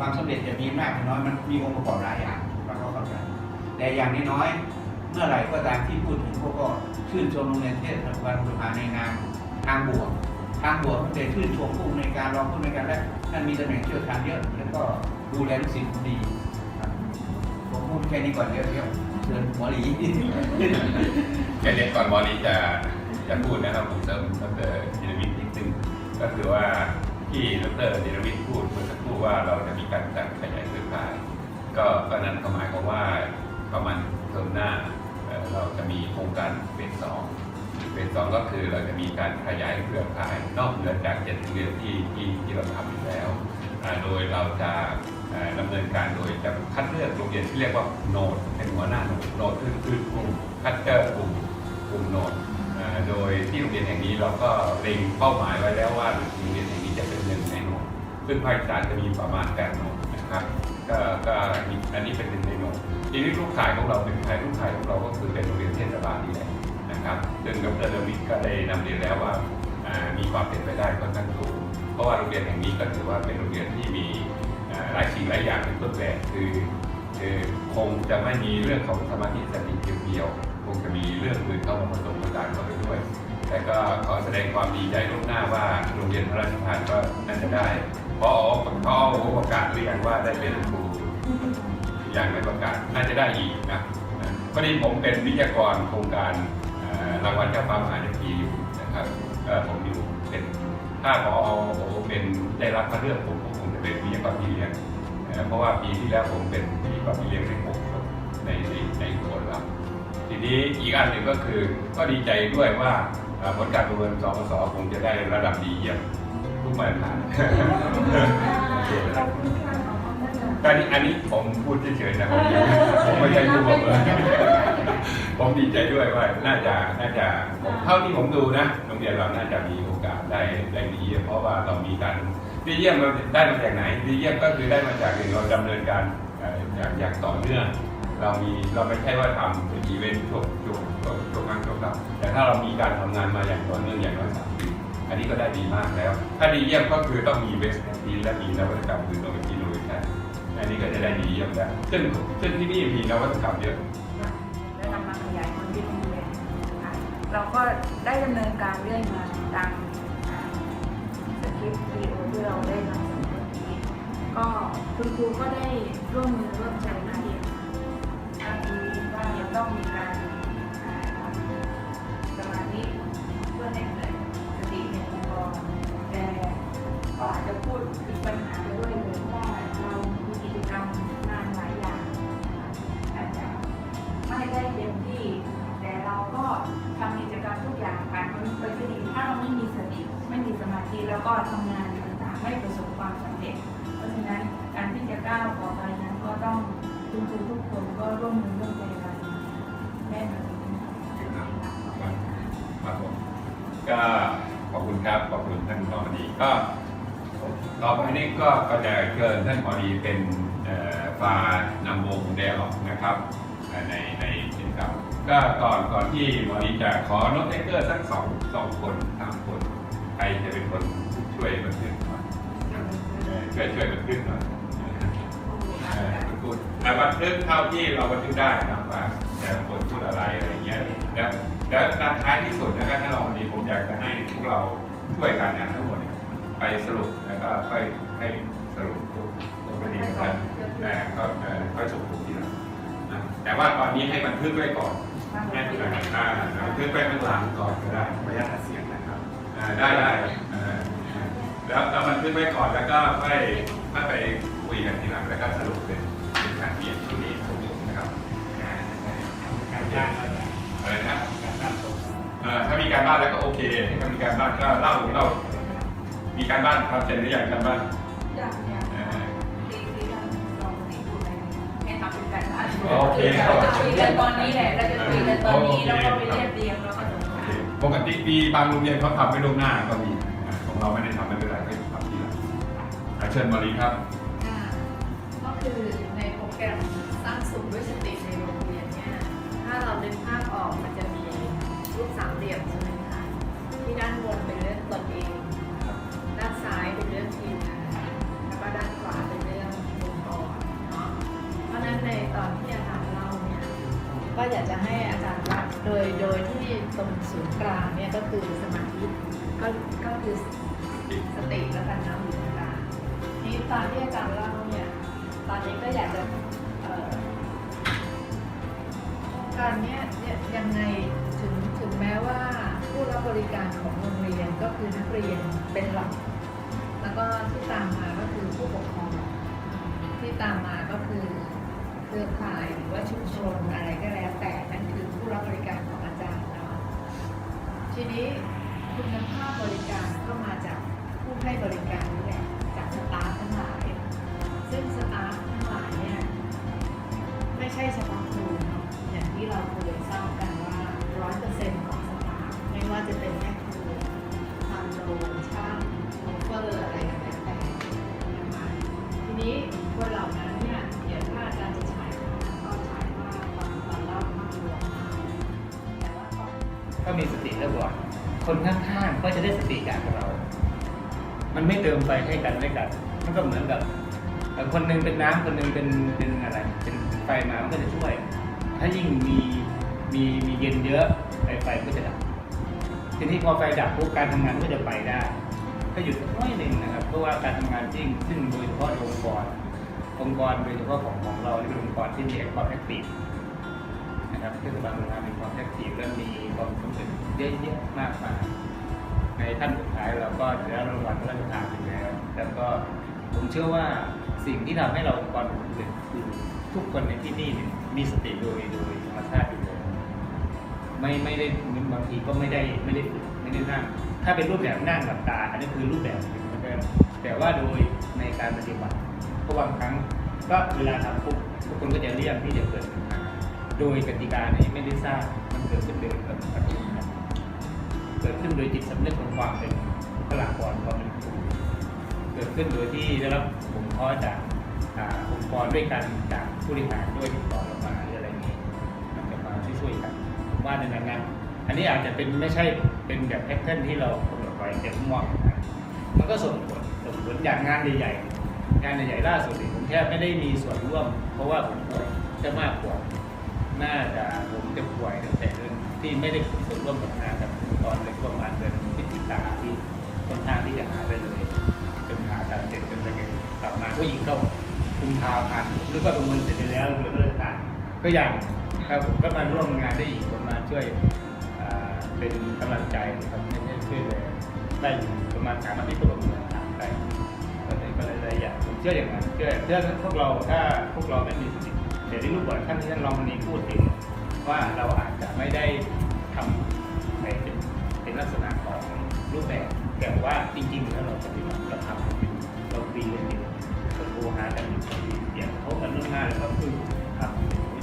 ความสำเร็จจะมีมากหรือน้อยมันมีองค์ประกอบหลายอย่างเราก็เข้าใจแต่อย่างน้อยเมื่อไหร่ก็ตามที่พูดถึงพวกก็ชื่นชมโรงเรียนเทศบาลบุรพาในนามทางบวกทางบวกตั้งแต่ชื่นชมผู้ในการรองผู้ในการและท่านมีตำแหน่งเชี่ยวชาญเยอะแล้วก็ดูแลลูกศิษย์ดีผมพูดแค่นี้ก่อนเดี๋ยวเดี๋ยวเชิญหมอหลีแค่นี้ก่อนวอนี้จะจะพูดนะครับผมเสริมดรธีรวิทย์นิดนึงก็คือว่า ที่ดรธีรวิทพูดเมื่อสักครู่ว่าเราจะมีการจัดขยายเครือข่าย ก็ก็นั้นก็หมายความว่าประมาณเทอมหน้าเราจะมีโครงการเฟสสองเฟสสองก็คือเราจะมีการขยายเครือข่าย นอกเหนือจากเจ็ดโรงเรียนที่ที่ที่เราทำอยู่แล้ว โดยเราจะเอ่อดำเนินการโดยจะคัดเลือกโรงเรียนที่เรียกว่าโนดเป็นหัวหน้าโนดโนดคือคือกลุ่มคัดเลือกกลุ่มกลุ่มโนดโดยที่โรงเรียนแห่งนี้เราก็เล็งเป้าหมายไว้แล้วว่าโรงเรียน ซึ่งภาคอีสานจะมีประมาณแปดโนดนะครับก็ก็อันนี้เป็นหนึ่งในโนดทีนี้ลูกขายของเราเป็นขายลูกขายของเราก็คือเป็นโรงเรียนเทศบาลนี่แหละนะครับซึ่งดรเดวิดก็ได้นำเรียนแล้วว่ามีความเป็นไปได้ค่อนข้างสูงเพราะว่าโรงเรียนแห่งนี้ก็ถือว่าเป็นโรงเรียนที่มีหลายสิ่งหลายอย่างเป็นต้นแบบคือคือคงจะไม่มีเรื่องของสมาธิสติเพียวๆคงจะมีเรื่องอื่นเข้ามาผสมผสานเข้าไปด้วย แต่ก็ขอแสดงความดีใจล่วงหน้าว่าโรงเรียนพระราชทานก็น่าจะได้พอเขาประกาศหรือยังว่าได้เป็นครูยังไม่ประกาศน่าจะได้อีกนะพอดีผมเป็นวิทยากรโครงการรางวัลเจ้าฟ้ามหาเศรษฐีอยู่นะครับผมอยู่เป็นถ้าพอโอเป็นได้รับพระเลือกผมก็คงจะเป็นวิทยากรพี่เลี้ยงเพราะว่าปีที่แล้วผมเป็นวิทยากรพี่เลี้ยงในหกคนในในในคนเราทีนี้อีกอันหนึ่งก็คือก็ดีใจด้วยว่า ผลการประเมินสปสคงจะได้ระดับดีเยี่ยมทุกมาตรฐานโอเคนะครับก็อันนี้อันนี้ผมพูดเฉยๆนะครับผมไม่ใช่ผู้บอกเลยผมดีใจด้วยว่าน่าจะน่าจะผมเท่าที่ผมดูนะโรงเรียนเราน่าจะมีโอกาสได้ได้ดีเยี่ยมเพราะว่าเรามีการดีเยี่ยมเราได้มาจากไหนดีเยี่ยมก็คือได้มาจากหนึ่งเราดำเนินการเอย่างอย่างต่อเนื่อง เรามีเราไม่ใช่ว่าทำเป็นอีเวนต์ช่วงช่วงช่วงช่วงครั้งช่วงคราวแต่ถ้าเรามีการทำงานมาอย่างต่อเนื่องอย่างน้อยสามปีอันนี้ก็ได้ดีมากแล้ว ถ้าดีเยี่ยมก็คือต้องมีเวสต์ทีและมีนวัตกรรมคือโนเวทีโนเวชั่นอันนี้ก็จะได้ดีเยี่ยมแล้วซึ่งซึ่งที่นี่มีนวัตกรรมเยอะและนำมาขยายผลที่โรงเรียนนะคะเราก็ได้ดำเนินการเรื่อยมาตามสคริปต์วิดีโอที่เราได้นำเส ก็คุณครูก็ได้ร่วมมือร่วมใจนักเรียนทางนี้ว่ายังต้องมีการสมาธิเพื่อให้เกิดสติในองค์กรแต่ก็อาจจะพูดถึงปัญหาด้วยเลยเพราะว่าเรามีกิจกรรมงานหลายอย่างอาจจะไม่ได้เต็มที่ แต่เราก็ทำกิจกรรมทุกอย่างผ่านมันไปด้วยดีถ้าเราไม่มีสติไม่มีสมาธิแล้วก็ทำงานต่างๆไม่ประสบความสำเร็จ เพราะฉะนั้นการที่จะก้าวต่อไปนั้นก็ต้องคุณครูทุกคนก็ร่วมมือร่วมใจกันแน่นอนครับผมก็ขอบคุณครับขอบคุณท่านรองดีก็ต่อไปนี้ก็ก็จะเชิญท่านพอดีเป็นเอ่อฟานำวงเดลนะครับในในกิจกรรมก็ก่อนก่อนที่หมอดีจะขอโน้ตเทเกอร์สักสองสองคนสามคน ใครจะเป็นคนช่วยบันทึก ช่วยช่วยบันทึกหน่อยเอ่อพูดแต่บันทึกเท่าที่เราบันทึกได้นะว่าแต่ละคนพูดอะไรอะไรอย่างเงี้ยแล้วแล้วท้ายที่สุดนะครับถ้าเราวันนี้ผมอยากจะให้พวกเราช่วยกันนะทั้งหมดเนี่ยไปสรุปแล้วก็ค่อยให้สรุปทุกทุกประเด็นกันแต่ก็เอ่อค่อยส่งถึงที่เรานะแต่ว่าตอนนี้ให้บันทึกไว้ก่อนให้บันทึกอ่าบันทึกไว้ข้างหลังก่อนก็ได้ไม่ยากเสียงนะครับอ่าได้ได้เอ่อ แล้วแล้วบันทึกไว้ก่อนแล้วก็ค่อยค่อยไปคุยกันทีหลังแล้วก็สรุปเป็นเป็นการเปลี่ยนชุดนี้สมมตินะครับการบ้านอะไรนะการบ้านส่งเอ่อถ้ามีการบ้านแล้วก็โอเคถ้ามีการบ้านก็เล่าเล่ามีการบ้านทำเสร็จหรือยังการบ้านอย่างเนี้ยเอ่อตีที่เราลองตีดูไปให้ทำเป็นแบบนั้นโอเคเราจะคุยกันตอนนี้แหละเราจะคุยกันตอนนี้แล้วก็ไปเรียบเรียงแล้วก็ส่งโอมาเคปกติปีบางโรงเรียนเขาทำไม่ล่วงหน้าก็มี เราไม่ได้ทำไม่เป็นไรก็ทำทีหลังอ่าเชิญมาลีครับค่ะก็คือในโปรแกรมสร้างสุขด้วยสติในโรงเรียนเนี่ยถ้าเราดึงภาพออกมันจะมีรูปสามเหลี่ยมใช่ไหมคะที่ด้านบนเป็นเรื่องตนเอง ด้านซ้ายเป็นเรื่องทีมงานแล้วก็ด้านขวาเป็นเรื่องตอนที่อาจารย์เล่าเนี่ยก็อยากจะให้อาจารย์ว่าโดยโดยที่ตรงศูนย์กลางเนี่ยก็คือสมาธิก็ก็คือ ตอนที่อาจารย์เล่าเนี่ยตอนนี้ก็อยากจะเอ่อการเนี้ยยยังไงถึงถึงแม้ว่าผู้รับบริการของโรงเรียนก็คือนักเรียนเป็นหลัก แล้วก็ที่ตามมาก็คือผู้ปกครองที่ตามมาก็คือเครือข่ายหรือว่าชุมชนอะไรก็แล้วแต่นั่นคือผู้รับบริการของอาจารย์เนาะทีนี้คุณภาพบริการก็มาจากผู้ให้บริการนี่แหละ สตาฟทั้งหลาย ซึ่งสตาฟทั้งหลายเนี่ยไม่ใช่เฉพาะครูเนาะอย่างที่เราเคยทราบกันว่าร้อยเปอร์เซ็นต์ของสตาฟไม่ว่าจะเป็นแม่ครูทำโลช่างโชเฟอร์อะไรก็แล้วแต่นะคะทีนี้คนเหล่านั้นเนี่ยเดี๋ยวถ้าอาจารย์จะฉายภาพก็ฉายว่าตอนตอนเล่าภาพรวมแต่ว่าก็มีสติแล้วก่คนข้างๆก็จะได้สติจากเรา มันไม่เติมไฟให้กันและกันมันก็เหมือนกับคนหนึงเป็นน้ำคนหนึงเป็นเป็นอะไร เป็นไฟมามันก็จะช่วย ถ้ายิ่งมีมีมีเย็นเยอะไฟไฟก็จะดับทีนี้พอไฟดับปุ๊บการทำงานก็จะไปได้ ถ้าหยุดน้อยหนึ่งนะครับ เพราะว่าการทำงานจริงซึ่งโดยเฉพาะองค์กรองค์กรโดยเฉพาะของของเรานี่เป็นองค์กรที่มีความแอคทีฟนะครับเทศบาลเมืองมีความแอคทีฟและมีความสำเร็จเยอะแยะมากมาย ในขั้นสุดท้ายเราก็จะได้รางวัลพระราชทานไปแล้วแล้วก็ผมเชื่อว่าสิ่งที่ทำให้เราองค์กรสำเร็จคือทุกคนในที่นี่มีสติโดยโดยธรรมชาติอยู่แล้วไม่ไม่ได้บางทีก็ไม่ได้ไม่ได้ฝึกไม่ได้นั่งถ้าเป็นรูปแบบนั่งหลับตา อันนี้คือรูปแบบหนึ่งแต่ว่าโดยในการปฏิบัติก็บางครั้งก็เวลาทำปุ๊บทุกคนก็จะเรียกที่จะเกิดโดยกติกานี้ไม่ได้สร้างมันเกิดขึ้นโดยอัตโนมัติ เกิดขึ้นโดยจิตสำนึกของความเป็นบุคลากรความเป็นครูเกิดขึ้นโดยที่ได้รับผมเพาะจากอ่าองค์กรด้วยกันจากผู้บริหารด้วยติดต่อเรามาหรืออะไรนี้มันจะมาช่วยๆกันผมว่าในนั้นนะอันนี้อาจจะเป็นไม่ใช่เป็นแบบแพทเทิร์นที่เรากำหนดไว้แต่ผมมองนะมันก็ส่งผลส่งผลอย่างงานใหญ่ๆงานใหญ่ๆล่าสุดเนี่ยผมแทบไม่ได้มีส่วนร่วม เพราะว่าผมป่วยจะมากกว่าน่าจะผมจะป่วยตั้งแต่ ที่ไม่ได้ส่วนร่วมกับงานกับตอนเลยประมาณเดือนพฤศจิกาที่ค่อนข้างที่จะหายไปเลยจนหาการเสร็จจนอะไรกลับมาก็ยิงเข้าคุมพาพันหรือว่าประเมินเสร็จไปแล้วหรือเลิกการก็อย่างครับผมก็มาร่วมงานได้อีกคนมาช่วยเป็นกำลังใจครับไม่ใช่ช่วยเลยได้อยู่ประมาณสามอาทิตย์ก็ประเมินถามไปก็เลยก็เลยหลายอย่างผมเชื่ออย่างนั้นเชื่อเชื่อพวกเราถ้าพวกเราไม่มีสติเดี๋ยวที่ลูกบอลท่านที่ท่านรองคนนี้พูดถึง ว่าเราอาจจะไม่ได้ทำในเป็นลักษณะของรูปแบบแต่ว่าจริงๆแล้วเราปฏิบัติเราทำอยู่เราตีกันอยู่เโทรหากันอยู่อย่างเขากันล่วงหน้าแล้วก็คือทำ